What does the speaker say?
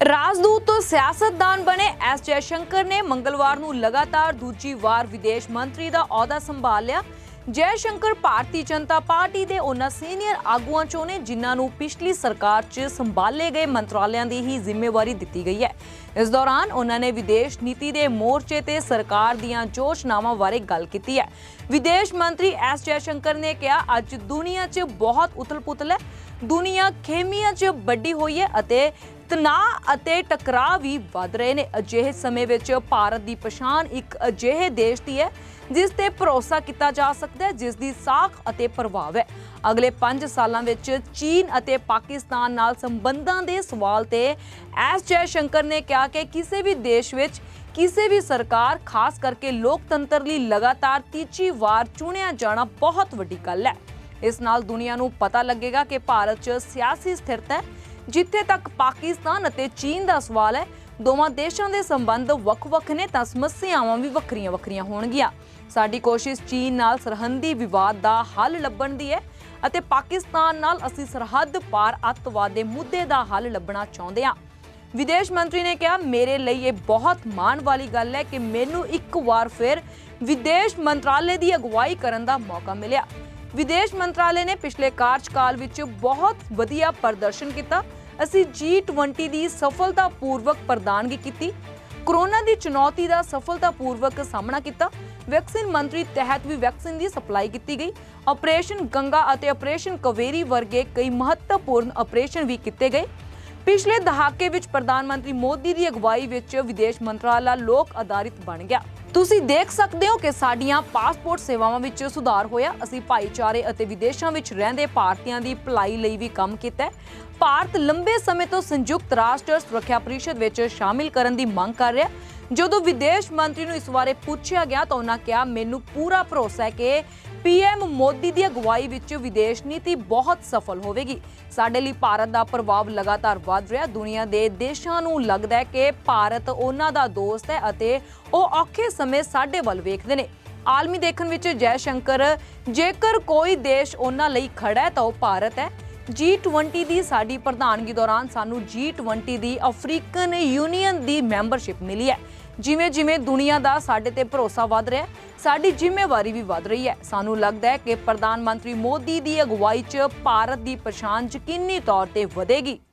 ਰਾਜਦੂਤ ਸਿਆਸਤਦਾਨ ਬਣੇ ਐਸ ਜੈਸ਼ੰਕਰ ਨੇ ਮੰਗਲਵਾਰ ਨੂੰ ਲਗਾਤਾਰ ਦੂਜੀ ਵਾਰ ਵਿਦੇਸ਼ ਮੰਤਰੀ ਦਾ ਅਹੁਦਾ ਸੰਭਾਲ ਲਿਆ। ਜੈਸ਼ੰਕਰ ਭਾਰਤੀ ਜਨਤਾ ਪਾਰਟੀ ਦੇ ਉਹਨਾਂ ਸੀਨੀਅਰ ਆਗੂਆਂ ਚੋਂ ਨੇ, ਜਿਨ੍ਹਾਂ ਨੂੰ ਪਿਛਲੀ ਸਰਕਾਰ 'ਚ ਸੰਭਾਲੇ ਗਏ ਮੰਤਰਾਲਿਆਂ ਦੀ ਹੀ ਜ਼ਿੰਮੇਵਾਰੀ ਦਿੱਤੀ ਗਈ ਹੈ। ਇਸ ਦੌਰਾਨ ਉਹਨਾਂ ਨੇ ਵਿਦੇਸ਼ ਨੀਤੀ ਦੇ ਮੋਰਚੇ ਤੇ ਸਰਕਾਰ ਦੀਆਂ ਯੋਜਨਾਵਾਂ ਬਾਰੇ ਗੱਲ ਕੀਤੀ ਹੈ। ਵਿਦੇਸ਼ ਮੰਤਰੀ ਐਸ ਜੈਸ਼ੰਕਰ ਨੇ ਕਿਹਾ, ਅੱਜ ਦੁਨੀਆ 'ਚ ਬਹੁਤ ਉਥਲ-ਪੁਥਲ ਹੈ। ਦੁਨੀਆ ਖੇਮੀਆਂ 'ਚ ਵੱਡੀ ਹੋਈ ਹੈ ਅਤੇ ਤਣਾਅ ਅਤੇ ਟਕਰਾਅ ਵੀ ਵੱਧ ਰਹੇ ਨੇ। ਅਜਿਹੇ ਸਮੇਂ ਵਿੱਚ ਭਾਰਤ ਦੀ ਪਛਾਣ ਇੱਕ ਅਜਿਹੇ ਦੇਸ਼ ਦੀ ਹੈ, ਜਿਸ ਤੇ ਭਰੋਸਾ ਕੀਤਾ ਜਾ ਸਕਦਾ ਹੈ, ਜਿਸ ਦੀ ਸਾਖ ਅਤੇ ਪ੍ਰਭਾਵ ਹੈ। ਅਗਲੇ 5 ਸਾਲਾਂ ਵਿੱਚ ਚੀਨ ਅਤੇ ਪਾਕਿਸਤਾਨ ਨਾਲ ਸੰਬੰਧਾਂ ਦੇ ਸਵਾਲ ਤੇ ਐਸ ਜੈ ਸ਼ੰਕਰ ਨੇ ਕਿਹਾ ਕਿ ਕਿਸੇ ਵੀ ਦੇਸ਼ ਵਿੱਚ ਕਿਸੇ ਵੀ ਸਰਕਾਰ, ਖਾਸ ਕਰਕੇ ਲੋਕਤੰਤਰ ਲਈ ਲਗਾਤਾਰ ਤੀਜੀ ਵਾਰ ਚੁਣਿਆ ਜਾਣਾ ਬਹੁਤ ਵੱਡੀ ਗੱਲ ਹੈ। ਇਸ ਨਾਲ ਦੁਨੀਆ ਨੂੰ ਪਤਾ ਲੱਗੇਗਾ ਕਿ ਭਾਰਤ 'ਚ ਸਿਆਸੀ ਸਥਿਰਤਾ ਹੈ ਜਿੱਥੇ ਤੱਕ ਪਾਕਿਸਤਾਨ ਅਤੇ ਚੀਨ ਦਾ ਸਵਾਲ ਹੈ, ਦੋਵਾਂ ਦੇਸ਼ਾਂ ਦੇ ਸੰਬੰਧ ਵੱਖ-ਵੱਖ ਨੇ ਤਾਂ ਸਮੱਸਿਆਵਾਂ ਵੀ ਵੱਖਰੀਆਂ-ਵੱਖਰੀਆਂ ਹੋਣਗੀਆਂ। ਸਾਡੀ ਕੋਸ਼ਿਸ਼ ਚੀਨ ਨਾਲ ਸਰਹੰਦੀ ਵਿਵਾਦ ਦਾ ਹੱਲ ਲੱਭਣ ਦੀ ਹੈ ਅਤੇ ਪਾਕਿਸਤਾਨ ਨਾਲ ਅਸੀਂ ਸਰਹੱਦ ਪਾਰ ਅੱਤਵਾਦ ਦੇ ਮੁੱਦੇ ਦਾ ਹੱਲ ਲੱਭਣਾ ਚਾਹੁੰਦੇ ਹਾਂ। ਵਿਦੇਸ਼ ਮੰਤਰੀ ਨੇ ਕਿਹਾ, ਮੇਰੇ ਲਈ ਇਹ ਬਹੁਤ ਮਾਣ ਵਾਲੀ ਗੱਲ ਹੈ ਕਿ ਮੈਨੂੰ ਇੱਕ ਵਾਰ ਫਿਰ ਵਿਦੇਸ਼ ਮੰਤਰਾਲੇ ਦੀ ਅਗਵਾਈ ਕਰਨ ਦਾ ਮੌਕਾ ਮਿਲਿਆ। ਵਿਦੇਸ਼ ਮੰਤਰਾਲੇ ਨੇ ਪਿਛਲੇ ਕਾਰਜਕਾਲ ਵਿੱਚ ਬਹੁਤ ਵਧੀਆ ਪ੍ਰਦਰਸ਼ਨ ਕੀਤਾ। ਅਸੀਂ G20 ਦੀ ਸਫਲਤਾਪੂਰਵਕ ਪ੍ਰਧਾਨਗੀ ਕੀਤੀ। ਕਰੋਨਾ ਦੀ ਚੁਣੌਤੀ ਦਾ ਸਫਲਤਾਪੂਰਵਕ ਸਾਹਮਣਾ ਕੀਤਾ। ਵੈਕਸੀਨ ਮੰਤਰੀ ਤਹਿਤ ਵੀ ਵੈਕਸੀਨ ਦੀ ਸਪਲਾਈ ਕੀਤੀ ਗਈ। ਆਪਰੇਸ਼ਨ ਗੰਗਾ ਅਤੇ ਆਪਰੇਸ਼ਨ ਕਵੇਰੀ ਵਰਗੇ ਕਈ ਮਹੱਤਵਪੂਰਨ ਆਪਰੇਸ਼ਨ ਵੀ ਕੀਤੇ ਗਏ। ਪਿਛਲੇ ਦਹਾਕੇ ਵਿੱਚ ਪ੍ਰਧਾਨ ਮੰਤਰੀ ਮੋਦੀ ਦੀ ਅਗਵਾਈ ਵਿੱਚ ਵਿਦੇਸ਼ ਮੰਤਰਾਲਾ ਲੋਕ ਆਧਾਰਿਤ ਬਣ ਗਿਆ। ਤੁਸੀਂ ਦੇਖ ਸਕਦੇ ਹੋ ਕਿ ਸਾਡੀਆਂ ਪਾਸਪੋਰਟ ਸੇਵਾਵਾਂ ਵਿੱਚ ਸੁਧਾਰ ਹੋਇਆ। ਅਸੀਂ ਭਾਈਚਾਰੇ ਅਤੇ ਵਿਦੇਸ਼ਾਂ ਵਿੱਚ ਰਹਿੰਦੇ ਭਾਰਤੀਆਂ ਦੀ ਭਲਾਈ ਲਈ ਵੀ ਕੰਮ ਕੀਤਾ ਭਾਰਤ ਲੰਬੇ ਸਮੇਂ ਤੋਂ ਸੰਯੁਕਤ ਰਾਸ਼ਟਰ ਸੁਰੱਖਿਆ ਪਰਿਸ਼ਦ ਵਿੱਚ ਸ਼ਾਮਿਲ ਕਰਨ ਦੀ ਮੰਗ ਕਰ ਰਿਹਾ ਜਦੋਂ ਵਿਦੇਸ਼ ਮੰਤਰੀ ਨੂੰ ਇਸ ਬਾਰੇ ਪੁੱਛਿਆ ਗਿਆ ਤਾਂ ਉਹਨਾਂ ਕਿਹਾ, ਮੈਨੂੰ ਪੂਰਾ ਭਰੋਸਾ ਹੈ ਕਿ ਪੀਐਮ ਮੋਦੀ ਦੀ ਅਗਵਾਈ ਵਿੱਚ ਵਿਦੇਸ਼ ਨੀਤੀ ਬਹੁਤ ਸਫਲ ਹੋਵੇਗੀ। ਸਾਡੇ ਲਈ ਭਾਰਤ ਦਾ ਪ੍ਰਭਾਵ ਲਗਾਤਾਰ ਵਧ ਰਿਹਾ। ਦੁਨੀਆ ਦੇ ਦੇਸ਼ਾਂ ਨੂੰ ਲੱਗਦਾ ਹੈ ਕਿ ਭਾਰਤ ਉਹਨਾਂ ਦਾ ਦੋਸਤ ਹੈ ਅਤੇ ਉਹ ਔਖੇ ਸਮੇਂ ਸਾਡੇ ਵੱਲ ਵੇਖਦੇ ਨੇ। ਆਲਮੀ ਦੇਖਣ ਵਿੱਚ ਜੈ ਸ਼ੰਕਰ, ਜੇਕਰ ਕੋਈ ਦੇਸ਼ ਉਹਨਾਂ ਲਈ ਖੜਾ ਹੈ ਤਾਂ ਉਹ ਭਾਰਤ ਹੈ। G20 ਦੀ ਸਾਡੀ ਪ੍ਰਧਾਨਗੀ ਦੌਰਾਨ ਸਾਨੂੰ G20 ਦੀ ਅਫਰੀਕਨ ਯੂਨੀਅਨ ਦੀ ਮੈਂਬਰਸ਼ਿਪ ਮਿਲੀ ਹੈ। ਜਿਵੇਂ ਜਿਵੇਂ ਦੁਨੀਆ ਦਾ ਸਾਡੇ ਤੇ ਭਰੋਸਾ ਵਧ ਰਿਹਾ ਹੈ ਸਾਡੀ ਜ਼ਿੰਮੇਵਾਰੀ ਵੀ ਵੱਧ ਰਹੀ ਹੈ। ਸਾਨੂੰ ਲੱਗਦਾ ਹੈ ਕਿ ਪ੍ਰਧਾਨ ਮੰਤਰੀ ਮੋਦੀ ਦੀ ਅਗਵਾਈ 'ਚ ਭਾਰਤ ਦੀ ਪਛਾਣ ਯਕੀਨੀ ਤੌਰ ਤੇ ਵਧੇਗੀ।